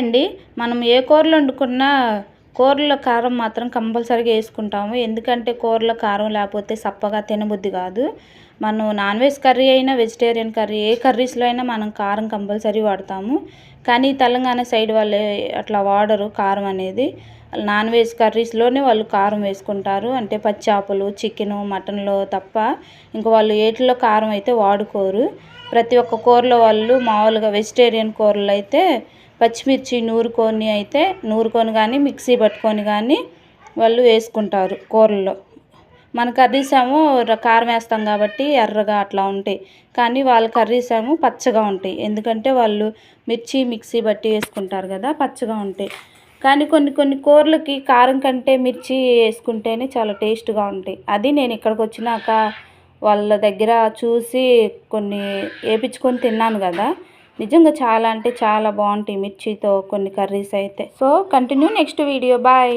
అండి. మనం ఏ కూరలు వండుకున్నా కూరలో కారం మాత్రం కంపల్సరీగా వేసుకుంటాము. ఎందుకంటే కూరలో కారం లేకపోతే సప్పగా తినబుద్ధి కాదు. మనం నాన్ వెజ్ కర్రీ అయినా వెజిటేరియన్ కర్రీ ఏ కర్రీస్లో అయినా మనం కారం కంపల్సరీ వాడతాము. కానీ తెలంగాణ సైడ్ వాళ్ళు అట్లా వాడరు కారం అనేది. నాన్ వెజ్ కర్రీస్లోనే వాళ్ళు కారం వేసుకుంటారు. అంటే పచ్చాపలు చికెను మటన్లో తప్ప ఇంకా వాళ్ళు ఏటిలో కారం అయితే వాడుకోరు. ప్రతి ఒక్క కూరలో వాళ్ళు మామూలుగా వెజిటేరియన్ కూరలు అయితే పచ్చిమిర్చి నూరుకొని అయితే నూరుకొని కానీ మిక్సీ పట్టుకొని కానీ వాళ్ళు వేసుకుంటారు కూరల్లో. మన కర్రీస్ ఏమో కారం వేస్తాం కాబట్టి ఎర్రగా అట్లా ఉంటాయి. కానీ వాళ్ళ కర్రీస్ ఏమో పచ్చగా ఉంటాయి. ఎందుకంటే వాళ్ళు మిర్చి మిక్సీ బట్టి వేసుకుంటారు కదా పచ్చగా ఉంటాయి. కానీ కొన్ని కొన్ని కూరలకి కారం కంటే మిర్చి వేసుకుంటేనే చాలా టేస్ట్గా ఉంటాయి. అది నేను ఇక్కడికి వచ్చినాక వాళ్ళ దగ్గర చూసి కొన్ని వేయించుకొని తిన్నాను కదా నిజంగా చాలా అంటే చాలా బాగుంటాయి మిర్చితో కొన్ని కర్రీస్ అయితే. So continue next video bye